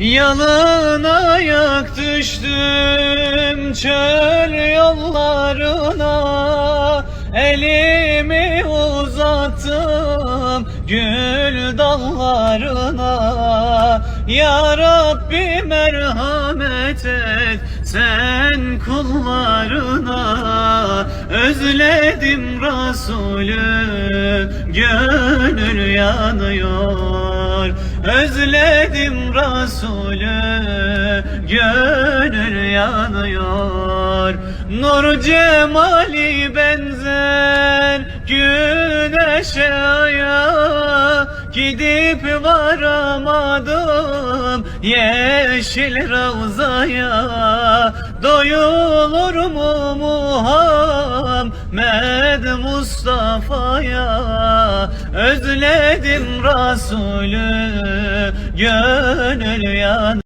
Yalın ayak düştüm çöl yollarına. Elimi uzattım gül dallarına. Ya Rabbi merhamet et sen kullarına. Özledim Resulü gönül yanıyor Özledim Resulü gönül yanıyor. Nur cemali benzer güneşe aya Gidip varamadım yeşil ravzaya. Doyulur mu Muhammed Mustafa'ya Özledim Resulü. Gönül yan